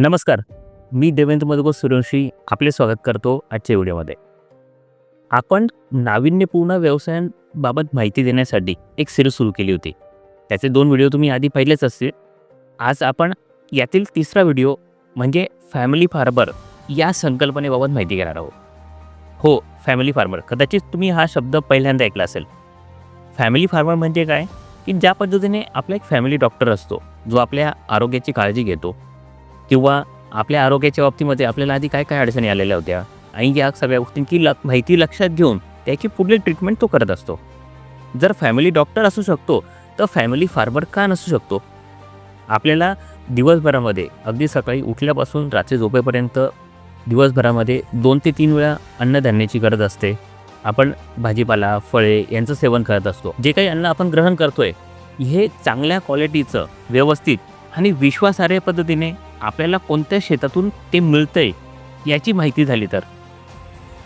नमस्कार मी देवेंद्र मधुगो सूर्यवंशी आपले स्वागत करतो आजच्या व्हिडिओमध्ये. आपण नाविन्यपूर्ण व्यवसायांबाबत माहिती देण्यासाठी एक सिरीज सुरू केली होती. त्याचे दोन व्हिडिओ तुम्ही आधी पाहिलेच असतील. आज आपण यातील तिसरा व्हिडिओ म्हणजे फॅमिली फार्मर या संकल्पनेबाबत माहिती घेणार आहोत. हो फॅमिली फार्मर. कदाचित तुम्ही हा शब्द पहिल्यांदा ऐकला असेल. फॅमिली फार्मर म्हणजे काय? की ज्या पद्धतीने आपला एक फॅमिली डॉक्टर असतो जो आपल्या आरोग्याची काळजी घेतो किंवा आपल्या आरोग्याच्या बाबतीमध्ये आपल्याला आधी काय काय अडचणी आलेल्या होत्या? आणि या सगळ्या गोष्टींची ल माहिती लक्षात घेऊन त्याची पुढली ट्रीटमेंट तो करत असतो. जर फॅमिली डॉक्टर असू शकतो तर फॅमिली फार्मर का नसू शकतो? आपल्याला दिवसभरामध्ये अगदी सकाळी उठल्यापासून रात्री झोपेपर्यंत दिवसभरामध्ये दोन ते तीन वेळा अन्नधान्याची गरज असते. आपण भाजीपाला फळे यांचं सेवन करत असतो. जे काही अन्न आपण ग्रहण करतोय हे चांगल्या क्वालिटीचं व्यवस्थित आणि विश्वासार्ह पद्धतीने आपल्याला कोणत्या शेतातून ते मिळतं आहे याची माहिती झाली तर.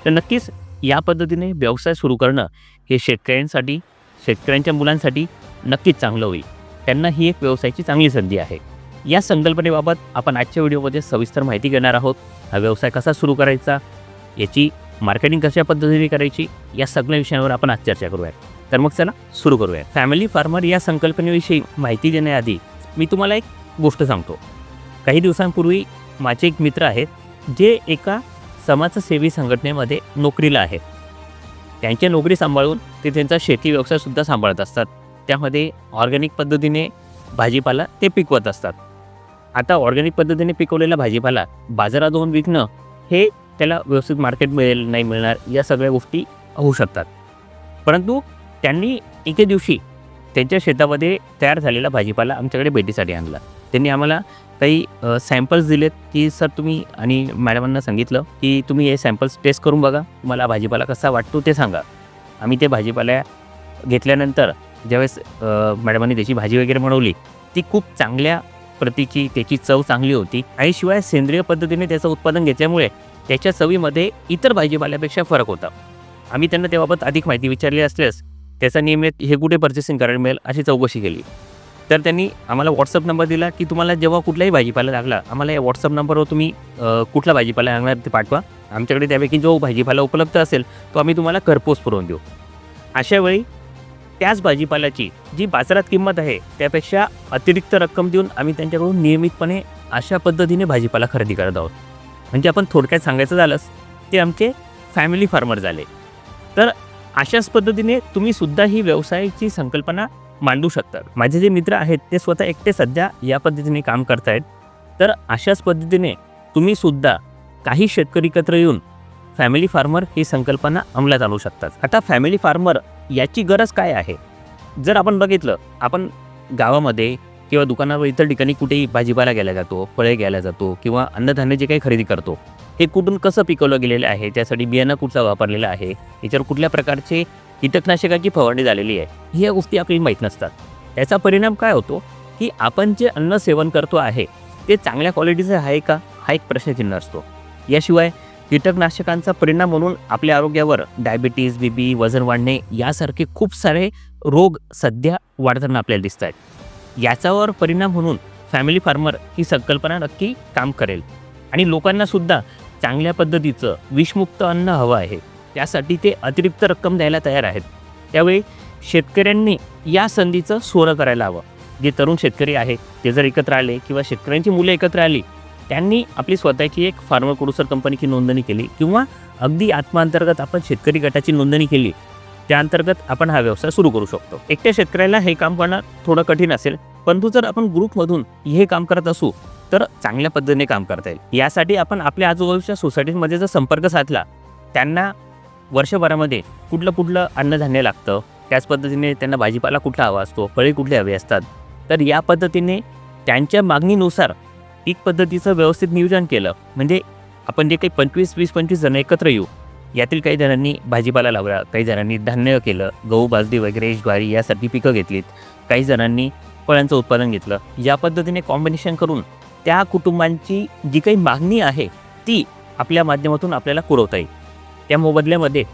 तर नक्कीच या पद्धतीने व्यवसाय सुरू करणं हे शेतकऱ्यांसाठी शेतकऱ्यांच्या मुलांसाठी नक्कीच चांगलं होईल. त्यांना ही एक व्यवसायाची चांगली संधी आहे. या संकल्पनेबाबत आपण आजच्या व्हिडिओमध्ये सविस्तर माहिती घेणार आहोत. हा व्यवसाय कसा सुरू करायचा याची मार्केटिंग कशा पद्धतीने करायची या सगळ्या विषयांवर आपण आज चर्चा करूयात. तर मग चला सुरू करूया फॅमिली फार्मर या संकल्पनेविषयी माहिती देण्याआधी मी तुम्हाला एक गोष्ट सांगतो. काही दिवसांपूर्वी माझे एक मित्र आहेत जे एका समाजसेवी संघटनेमध्ये नोकरीला आहेत त्यांच्या नोकरी सांभाळून ते त्यांचा शेती व्यवसायसुद्धा सांभाळत असतात. त्यामध्ये ऑर्गॅनिक पद्धतीने भाजीपाला ते पिकवत असतात. आता ऑर्गॅनिक पद्धतीने पिकवलेला भाजीपाला बाजारात जाऊन विकणं हे त्याला व्यवस्थित मार्केट मिळेल नाही मिळणार या सगळ्या गोष्टी होऊ शकतात. परंतु त्यांनी एके दिवशी त्यांच्या शेतामध्ये तयार झालेला भाजीपाला आमच्याकडे भेटीसाठी आणला. त्यांनी आम्हाला काही सॅम्पल्स दिलेत की सर तुम्ही आणि मॅडमांना सांगितलं की तुम्ही हे सॅम्पल्स टेस्ट करून बघा मला भाजीपाला कसा वाटतो ते सांगा. आम्ही ते भाजीपाल्या घेतल्यानंतर ज्यावेळेस मॅडमांनी त्याची भाजी वगैरे बनवली ती खूप चांगल्या प्रतीची त्याची चव चांगली होती. आणि शिवाय सेंद्रिय पद्धतीने त्याचं उत्पादन घेतल्यामुळे त्याच्या चवीमध्ये इतर भाजीपाल्यापेक्षा फरक होता. आम्ही त्यांना त्याबाबत अधिक माहिती विचारली असल्यास त्याचा नियमित हे कुठे पर्चेसिंग करायला मिळेल अशी चौकशी केली. तर त्यांनी आम्हाला व्हॉट्सअप नंबर दिला की तुम्हाला जेव्हा कुठलाही भाजीपाला लागला आम्हाला या व्हॉट्सअप नंबरवर तुम्ही कुठला भाजीपाला लागणार ते पाठवा. आमच्याकडे त्यापैकी जो भाजीपाला उपलब्ध असेल तो आम्ही तुम्हाला घरपोच पुरवून देऊ. अशा वेळी त्याच भाजीपाल्याची जी बाजारात किंमत आहे त्यापेक्षा अतिरिक्त रक्कम देऊन आम्ही त्यांच्याकडून नियमितपणे अशा पद्धतीने भाजीपाला खरेदी करत आहोत. म्हणजे आपण थोडक्यात सांगायचं झालंच ते आमचे फॅमिली फार्मर झाले. तर अशाच पद्धतीने तुम्ही सुद्धा ही व्यवसायाची संकल्पना मांडू शकतात. माझे जे मित्र आहेत ते स्वतः एकटे सध्या या पद्धतीने काम करतायत. तर अशाच पद्धतीने तुम्ही सुद्धा काही शेतकरी एकत्र येऊन फॅमिली फार्मर ही संकल्पना अंमलात आणू शकतात. आता फॅमिली फार्मर याची गरज काय आहे? जर आपण बघितलं आपण गावामध्ये किंवा दुकानावर इतर ठिकाणी कुठेही भाजीपाला घ्यायला जातो फळे घ्यायला जातो किंवा अन्नधान्य जे काही खरेदी करतो हे कुठून कसं पिकवलं गेलेलं आहे? त्यासाठी बियाणं कुठचा वापरलेलं आहे? याच्यावर कुठल्या प्रकारचे कीटकनाशकाची फवारणी झालेली आहे. ह्या गोष्टी आपल्याला माहीत नसतात. त्याचा परिणाम काय होतो? की आपण जे अन्न सेवन करतो आहे ते चांगल्या क्वालिटीचं आहे का? हा एक प्रश्नचिन्ह असतो. याशिवाय कीटकनाशकांचा परिणाम म्हणून आपल्या आरोग्यावर डायबिटीज बी वजन वाढणे यासारखे खूप सारे रोग सध्या वाढताना आपल्याला दिसत आहेत. याच्यावर परिणाम म्हणून फॅमिली फार्मर ही संकल्पना नक्की काम करेल. आणि लोकांनासुद्धा चांगल्या पद्धतीचं विषमुक्त अन्न हवं आहे. त्यासाठी ते अतिरिक्त रक्कम द्यायला तयार आहेत. त्यावेळी शेतकऱ्यांनी या संधीचं सोनं करायला हवं. जे तरुण शेतकरी आहे ते जर एकत्र आले किंवा शेतकऱ्यांची मुलं एकत्र आली त्यांनी आपली स्वतःची एक फार्मर प्रोड्युसर कंपनीची नोंदणी केली किंवा अगदी आत्माअंतर्गत आपण शेतकरी गटाची नोंदणी केली त्याअंतर्गत आपण हा व्यवसाय सुरू करू शकतो. एकट्या शेतकऱ्याला हे काम करणं थोडं कठीण असेल परंतु जर आपण ग्रुपमधून हे काम करत असू तर चांगल्या पद्धतीने काम करता येईल. यासाठी आपण आपल्या आजूबाजूच्या सोसायटीमध्ये जर संपर्क साधला त्यांना वर्षभरामध्ये कुठलं कुठलं अन्नधान्य लागतं? त्याच पद्धतीने त्यांना भाजीपाला कुठला हवा असतो? फळे कुठले हवे असतात? तर या पद्धतीने त्यांच्या मागणीनुसार पीक पद्धतीचं व्यवस्थित नियोजन केलं. म्हणजे आपण जे काही पंचवीस वीस पंचवीस जण एकत्र येऊ यातील काही जणांनी भाजीपाला लावला काही जणांनी धान्य केलं गहू बाजरी वगैरे ज्वारी यासारखी पिकं घेतलीत. काही जणांनी फळांचं उत्पादन घेतलं. या पद्धतीने कॉम्बिनेशन करून त्या कुटुंबांची जी काही मागणी आहे ती आपल्या माध्यमातून आपल्याला पुरवता येईल. त्या मोबदल्यामध्ये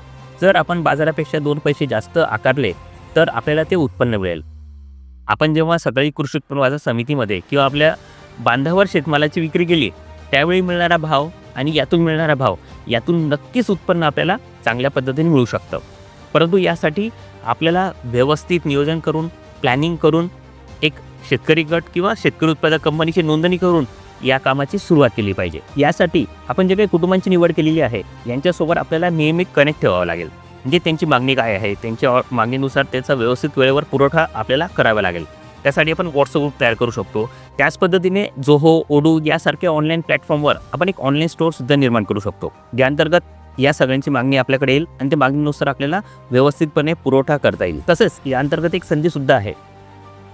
जर आपण बाजारापेक्षा दोन पैसे जास्त आकारले तर आपल्याला ते उत्पन्न मिळेल. आपण जेव्हा सकाळी कृषी उत्पन्न बाजार समितीमध्ये किंवा आपल्या बांधावर शेतमालाची विक्री केली त्यावेळी मिळणारा भाव आणि यातून मिळणारा भाव यातून नक्कीच उत्पन्न आपल्याला चांगल्या पद्धतीने मिळू शकतं. परंतु यासाठी आपल्याला व्यवस्थित नियोजन करून प्लॅनिंग करून एक शेतकरी गट किंवा शेतकरी उत्पादक कंपनीची नोंदणी करून या कामाची सुरुवात केली पाहिजे. यासाठी आपण जे काही कुटुंबांची निवड केलेली आहे यांच्यासोबत आपल्याला नियमित कनेक्ट ठेवावं लागेल. म्हणजे त्यांची मागणी काय आहे त्यांच्या ऑ- मागणीनुसार त्याचा व्यवस्थित वेळेवर पुरवठा आपल्याला करावा लागेल. त्यासाठी आपण व्हॉट्सअप ग्रुप तयार करू शकतो. त्याच पद्धतीने जोहो ओडू यासारख्या ऑनलाईन प्लॅटफॉर्मवर आपण एक ऑनलाईन स्टोअरसुद्धा निर्माण करू शकतो. ज्या अंतर्गत या सगळ्यांची मागणी आपल्याकडे येईल आणि त्या मागणीनुसार आपल्याला व्यवस्थितपणे पुरवठा करता येईल. तसेच या अंतर्गत एक संधीसुद्धा आहे.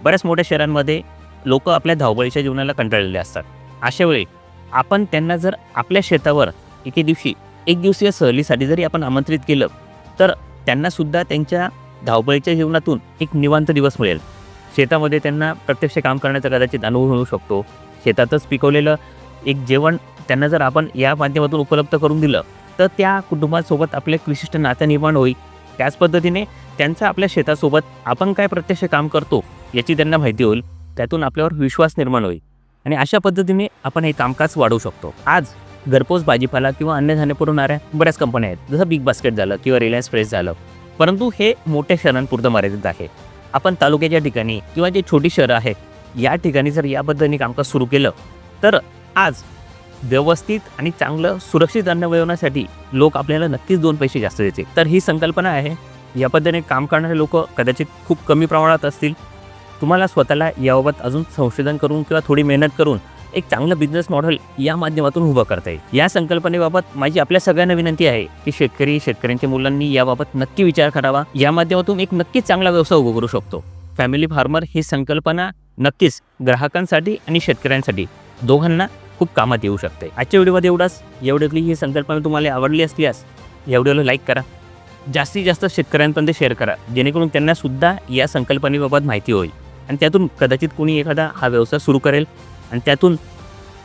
बऱ्याच मोठ्या शहरांमध्ये लोक आपल्या धावपळीच्या जीवनाला कंटाळलेले असतात. अशा वेळी आपण त्यांना जर आपल्या शेतावर एके दिवशी एक दिवसीय सहलीसाठी जरी आपण आमंत्रित केलं तर त्यांनासुद्धा त्यांच्या धावपळीच्या जीवनातून एक निवांत दिवस मिळेल. शेतामध्ये त्यांना प्रत्यक्ष काम करण्याचा कदाचित अनुभव मिळू शकतो. शेतातच पिकवलेलं एक जेवण त्यांना जर आपण या माध्यमातून उपलब्ध करून दिलं तर त्या कुटुंबासोबत आपलं एक विशिष्ट नातं निर्माण होईल. त्याच पद्धतीने त्यांचा आपल्या शेतासोबत आपण काय प्रत्यक्ष काम करतो याची त्यांना माहिती होईल. त्यातून आपल्यावर विश्वास निर्माण होईल. आणि अशा पद्धतीने आपण हे कामकाज वाढवू शकतो. आज घरपोच भाजीपाला किंवा अन्नधान्य पुरवणाऱ्या बऱ्याच कंपन्या आहेत. जसं बिग बास्केट झालं किंवा रिलायन्स फ्रेश झालं. परंतु हे मोठ्या शहरांपुरतं मर्यादित आहे. आपण तालुक्याच्या ठिकाणी किंवा जे छोटी शहरं आहेत या ठिकाणी जर या पद्धतीने कामकाज सुरू केलं तर आज व्यवस्थित आणि चांगलं सुरक्षित अन्न मिळवण्यासाठी लोक आपल्याला नक्कीच दोन पैसे जास्त देतील. तर ही संकल्पना आहे. या पद्धतीने काम करणारे लोक कदाचित खूप कमी प्रमाणात असतील. तुम्हाला स्वतःला याबाबत अजून संशोधन करून किंवा थोडी मेहनत करून एक चांगलं बिझनेस मॉडेल या माध्यमातून उभं करता येईल. या संकल्पनेबाबत माझी आपल्या सगळ्यांना विनंती आहे की शेतकरी शेतकऱ्यांच्या मुलांनी याबाबत नक्की विचार करावा. या माध्यमातून एक नक्कीच चांगला व्यवसाय उभा करू शकतो. फॅमिली फार्मर ही संकल्पना नक्कीच ग्राहकांसाठी आणि शेतकऱ्यांसाठी दोघांना खूप कामात येऊ शकते. आजच्या व्हिडिओमध्ये एवढाच. एवढ्यातली ही संकल्पना तुम्हाला आवडली असल्यास या व्हिडिओला लाईक करा. जास्तीत जास्त शेतकऱ्यांपर्यंत शेअर करा. जेणेकरून त्यांनासुद्धा या संकल्पनेबाबत माहिती होईल. आणि त्यातून कदाचित कोणी एखादा हा व्यवसाय सुरू करेल. आणि त्यातून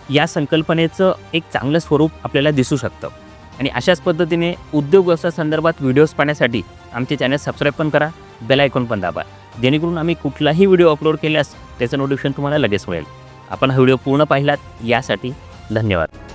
या संकल्पनेचं एक चांगलं स्वरूप आपल्याला दिसू शकतं. आणि अशाच पद्धतीने उद्योग व्यवसाय संदर्भात व्हिडिओज पाहण्यासाठी आमचे चॅनल सबस्क्राईब पण करा बेल आयकॉन पण दाबा. जेणेकरून आम्ही कुठलाही व्हिडिओ अपलोड केल्यास त्याचं नोटिफिकेशन तुम्हाला लगेच मिळेल. आपण हा व्हिडिओ पूर्ण पाहिलात यासाठी धन्यवाद.